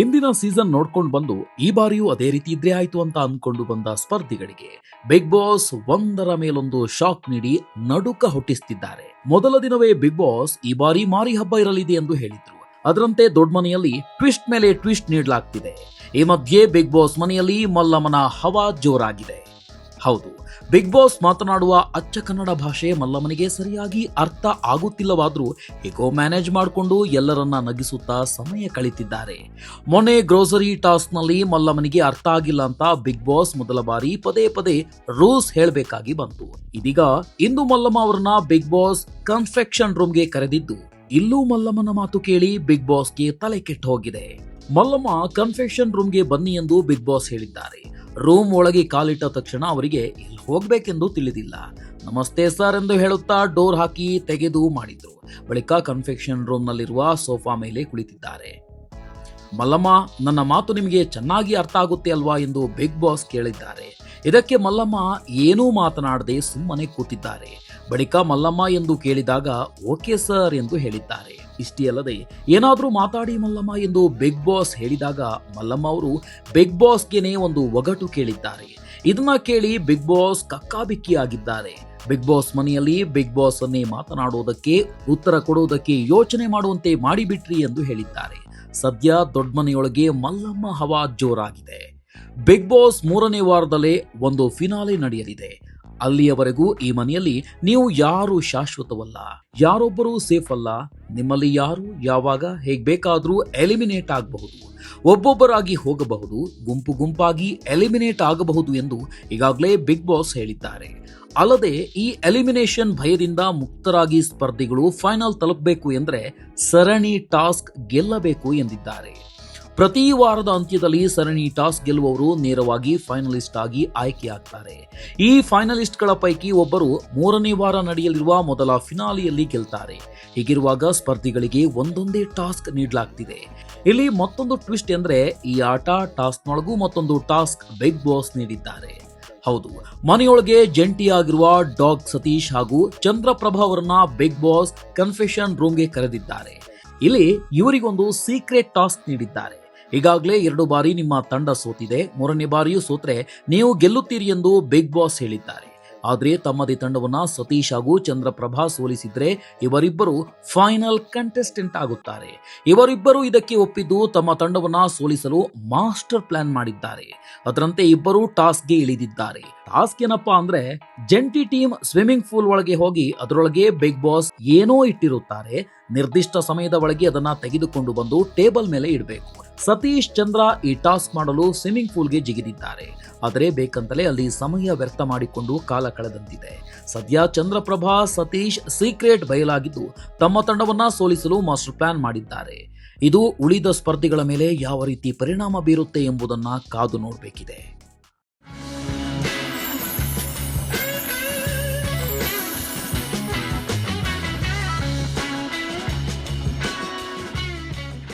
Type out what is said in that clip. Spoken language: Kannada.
ಹಿಂದಿನ ಸೀಸನ್ ನೋಡ್ಕೊಂಡು ಬಂದು ಈ ಬಾರಿಯೂ ಅದೇ ರೀತಿ ಇದ್ರೆ ಆಯ್ತು ಅಂತ ಅಂದ್ಕೊಂಡು ಬಂದ ಸ್ಪರ್ಧಿಗಳಿಗೆ ಬಿಗ್ ಬಾಸ್ ಒಂದರ ಮೇಲೊಂದು ಶಾಕ್ ನೀಡಿ ನಡುಕ ಹುಟ್ಟಿಸ್ತಿದ್ದಾರೆ. ಮೊದಲ ದಿನವೇ ಬಿಗ್ ಬಾಸ್ ಈ ಬಾರಿ ಮಾರಿ ಹಬ್ಬ ಇರಲಿದೆ ಎಂದು ಹೇಳಿದ್ರು. ಅದರಂತೆ ದೊಡ್ಡ ಮನೆಯಲ್ಲಿ ಟ್ವಿಸ್ಟ್ ಮೇಲೆ ಟ್ವಿಸ್ಟ್ ನೀಡಲಾಗ್ತಿದೆ. ಈ ಮಧ್ಯೆ ಬಿಗ್ ಬಾಸ್ ಮನೆಯಲ್ಲಿ ಮಲ್ಲಮ್ಮನ ಹವಾ ಜೋರಾಗಿದೆ. ಹೌದು ಬಿಗ್ ಬಾಸ್ ಮಾತನಾಡುವ ಅಚ್ಚ ಕನ್ನಡ ಭಾಷೆ ಮಲ್ಲಮ್ಮನಿಗೆ ಸರಿಯಾಗಿ ಅರ್ಥ ಆಗುತ್ತಿಲ್ಲವಾದರೂ ಹೇಗೋ ಮ್ಯಾನೇಜ್ ಮಾಡಿಕೊಂಡು ಎಲ್ಲರನ್ನ ನಗಿಸುತ್ತಾ ಸಮಯ ಕಳೀತಿದ್ದಾರೆ. ಮೊನ್ನೆ ಗ್ರೋಸರಿ ಟಾಸ್ಕ್ನಲ್ಲಿ ಮಲ್ಲಮ್ಮನಿಗೆ ಅರ್ಥ ಆಗಿಲ್ಲ ಅಂತ ಬಿಗ್ ಬಾಸ್ ಮೊದಲ ಬಾರಿ ಪದೇ ಪದೇ ರೂಲ್ಸ್ ಹೇಳಬೇಕಾಗಿ ಬಂತು. ಇದೀಗ ಇಂದು ಮಲ್ಲಮ್ಮ ಅವರನ್ನ ಬಿಗ್ ಬಾಸ್ ಕನ್ಫೆಕ್ಷನ್ ರೂಮ್ಗೆ ಕರೆದಿದ್ದು, ಇಲ್ಲೂ ಮಲ್ಲಮ್ಮನ ಮಾತು ಕೇಳಿ ಬಿಗ್ ಬಾಸ್ಗೆ ತಲೆ ಕೆಟ್ಟು ಹೋಗಿದೆ. ಮಲ್ಲಮ್ಮ ಕನ್ಫೆಕ್ಷನ್ ರೂಮ್ಗೆ ಬನ್ನಿ ಎಂದು ಬಿಗ್ ಬಾಸ್ ಹೇಳಿದ್ದಾರೆ. ರೂಮ್ ಒಳಗೆ ಕಾಲಿಟ್ಟ ತಕ್ಷಣ ಅವರಿಗೆ ಇಲ್ಲಿ ಹೋಗಬೇಕೆಂದು ತಿಳಿದಿಲ್ಲ. ನಮಸ್ತೆ ಸರ್ ಎಂದು ಹೇಳುತ್ತಾ ಡೋರ್ ಹಾಕಿ ತೆಗೆದು ಮಾಡಿದ್ರು. ಬಳಿಕ ಕನ್ಫೆಕ್ಷನ್ ರೂಮ್ನಲ್ಲಿರುವ ಸೋಫಾ ಮೇಲೆ ಕುಳಿತಿದ್ದಾರೆ. ಮಲ್ಲಮ್ಮ, ನನ್ನ ಮಾತು ನಿಮಗೆ ಚೆನ್ನಾಗಿ ಅರ್ಥ ಆಗುತ್ತೆ ಅಲ್ವಾ ಎಂದು ಬಿಗ್ ಬಾಸ್ ಕೇಳಿದ್ದಾರೆ. ಇದಕ್ಕೆ ಮಲ್ಲಮ್ಮ ಏನೂ ಮಾತನಾಡದೆ ಸುಮ್ಮನೆ ಕೂತಿದ್ದಾರೆ. ಬಳಿಕ ಮಲ್ಲಮ್ಮ ಎಂದು ಕೇಳಿದಾಗ, ಓಕೆ ಸರ್ ಎಂದು ಹೇಳಿದ್ದಾರೆ. ಇಷ್ಟೇ ಅಲ್ಲದೆ, ಏನಾದರೂ ಮಾತಾಡಿ ಮಲ್ಲಮ್ಮ ಎಂದು ಬಿಗ್ ಬಾಸ್ ಹೇಳಿದಾಗ ಮಲ್ಲಮ್ಮ ಅವರು ಬಿಗ್ ಬಾಸ್ಗೆನೆ ಒಂದು ಒಗಟು ಕೇಳಿದ್ದಾರೆ. ಇದನ್ನ ಕೇಳಿ ಬಿಗ್ ಬಾಸ್ ಕಕ್ಕಾಬಿಕ್ಕಿಯಾಗಿದ್ದಾರೆ. ಬಿಗ್ ಬಾಸ್ ಮನೆಯಲ್ಲಿ ಬಿಗ್ ಬಾಸ್ ಅನ್ನೇ ಮಾತನಾಡುವುದಕ್ಕೆ ಉತ್ತರ ಕೊಡುವುದಕ್ಕೆ ಯೋಚನೆ ಮಾಡುವಂತೆ ಮಾಡಿಬಿಟ್ರಿ ಎಂದು ಹೇಳಿದ್ದಾರೆ. ಸದ್ಯ ದೊಡ್ಡ ಮನೆಯೊಳಗೆ ಮಲ್ಲಮ್ಮ ಹವಾ ಜೋರಾಗಿದೆ. ಬಿಗ್ ಬಾಸ್ ಮೂರನೇ ವಾರದಲ್ಲೇ ಒಂದು ಫಿನಾಲೆ ನಡೆಯಲಿದೆ. ಅಲ್ಲಿಯವರೆಗೂ ಈ ಮನೆಯಲ್ಲಿ ನೀವು ಯಾರು ಶಾಶ್ವತವಲ್ಲ. ಯಾರೊಬ್ಬರೂ ಸೇಫ್ ಅಲ್ಲ ನಿಮ್ಮಲ್ಲಿ ಯಾರು ಯಾವಾಗ ಹೇಗ್ ಬೇಕಾದರೂ ಎಲಿಮಿನೇಟ್ ಆಗಬಹುದು. ಒಬ್ಬೊಬ್ಬರಾಗಿ ಹೋಗಬಹುದು. ಗುಂಪು ಗುಂಪಾಗಿ ಎಲಿಮಿನೇಟ್ ಆಗಬಹುದು ಎಂದು ಈಗಾಗಲೇ ಬಿಗ್ ಬಾಸ್ ಹೇಳಿದ್ದಾರೆ. ಅಲ್ಲದೆ ಈ ಎಲಿಮಿನೇಷನ್ ಭಯದಿಂದ ಮುಕ್ತರಾಗಿ ಸ್ಪರ್ಧಿಗಳು ಫೈನಲ್ ತಲುಪಬೇಕು ಎಂದರೆ ಸರಣಿ ಟಾಸ್ಕ್ ಗೆಲ್ಲಬೇಕು ಎಂದಿದ್ದಾರೆ. ಪ್ರತಿ ವಾರದ ಅಂತ್ಯದಲ್ಲಿ ಸರಣಿ ಟಾಸ್ ಗೆಲ್ಲುವವರು ನೇರವಾಗಿ ಫೈನಲಿಸ್ಟ್ ಆಗಿ ಆಯ್ಕೆಯಾಗ್ತಾರೆ. ಈ ಫೈನಲಿಸ್ಟ್ಗಳ ಪೈಕಿ ಒಬ್ಬರು ಮೂರನೇ ವಾರ ನಡೆಯಲಿರುವ ಮೊದಲ ಫಿನಾಲಿಯಲ್ಲಿ ಗೆಲ್ತಾರೆ. ಹೀಗಿರುವಾಗ ಸ್ಪರ್ಧಿಗಳಿಗೆ ಒಂದೊಂದೇ ಟಾಸ್ಕ್ ನೀಡಲಾಗ್ತಿದೆ. ಇಲ್ಲಿ ಮತ್ತೊಂದು ಟ್ವಿಸ್ಟ್ ಎಂದರೆ, ಈ ಆಟ ಟಾಸ್ಕ್ನೊಳಗೂ ಮತ್ತೊಂದು ಟಾಸ್ಕ್ ಬಿಗ್ ಬಾಸ್ ನೀಡಿದ್ದಾರೆ. ಹೌದು, ಮನೆಯೊಳಗೆ ಜಂಟಿಯಾಗಿರುವ ಡಾಗ್ ಸತೀಶ್ ಹಾಗೂ ಚಂದ್ರಪ್ರಭಾ ಅವರನ್ನ ಬಿಗ್ ಬಾಸ್ ಕನ್ಫೆಷನ್ ರೂಮ್ಗೆ ಕರೆದಿದ್ದಾರೆ. ಇಲ್ಲಿ ಇವರಿಗೊಂದು ಸೀಕ್ರೆಟ್ ಟಾಸ್ಕ್ ನೀಡಿದ್ದಾರೆ. ಈಗಾಗಲೇ ಎರಡು ಬಾರಿ ನಿಮ್ಮ ತಂಡ ಸೋತಿದೆ, ಮೂರನೇ ಬಾರಿಯೂ ಸೋತ್ರೆ ನೀವು ಗೆಲ್ಲುತ್ತೀರಿ ಎಂದು ಬಿಗ್ ಬಾಸ್ ಹೇಳಿದ್ದಾರೆ. ಆದರೆ ತಮ್ಮದೇ ತಂಡವನ್ನ ಸತೀಶ್ ಹಾಗೂ ಚಂದ್ರಪ್ರಭಾ ಸೋಲಿಸಿದ್ರೆ ಇವರಿಬ್ಬರು ಫೈನಲ್ ಕಂಟೆಸ್ಟೆಂಟ್ ಆಗುತ್ತಾರೆ. ಇವರಿಬ್ಬರು ಇದಕ್ಕೆ ಒಪ್ಪಿದ್ದು ತಮ್ಮ ತಂಡವನ್ನ ಸೋಲಿಸಲು ಮಾಸ್ಟರ್ ಪ್ಲಾನ್ ಮಾಡಿದ್ದಾರೆ. ಅದರಂತೆ ಇಬ್ಬರು ಟಾಸ್ಕ್ಗೆ ಇಳಿದಿದ್ದಾರೆ. ಟಾಸ್ಕ್ ಏನಪ್ಪಾ ಅಂದ್ರೆ ಜಂಟಿ ಟೀಮ್ ಸ್ವಿಮ್ಮಿಂಗ್ ಪೂಲ್ ಒಳಗೆ ಹೋಗಿ ಅದರೊಳಗೆ ಬಿಗ್ ಬಾಸ್ ಏನೋ ಇಟ್ಟಿರುತ್ತಾರೆ ನಿರ್ದಿಷ್ಟ ಸಮಯದ ಒಳಗೆ ಅದನ್ನ ತೆಗೆದುಕೊಂಡು ಬಂದು ಟೇಬಲ್ ಮೇಲೆ ಇಡಬೇಕು. ಸತೀಶ್ ಚಂದ್ರ ಈ ಟಾಸ್ಕ್ ಮಾಡಲು ಸ್ವಿಮ್ಮಿಂಗ್ ಪೂಲ್ಗೆ ಜಿಗಿದಿದ್ದಾರೆ. ಆದರೆ ಬೇಕಂತಲೇ ಅಲ್ಲಿ ಸಮಯ ವ್ಯರ್ಥ ಮಾಡಿಕೊಂಡು ಕಾಲ ಕಳೆದಂತಿದೆ. ಸದ್ಯ ಚಂದ್ರಪ್ರಭಾ, ಸತೀಶ್ ಸೀಕ್ರೆಟ್ ಬಯಲಾಗಿದ್ದು ತಮ್ಮ ತಂಡವನ್ನ ಸೋಲಿಸಲು ಮಾಸ್ಟರ್ ಪ್ಲಾನ್ ಮಾಡಿದ್ದಾರೆ. ಇದು ಉಳಿದ ಸ್ಪರ್ಧಿಗಳ ಮೇಲೆ ಯಾವ ರೀತಿ ಪರಿಣಾಮ ಬೀರುತ್ತೆ ಎಂಬುದನ್ನ ಕಾದು ನೋಡಬೇಕಿದೆ.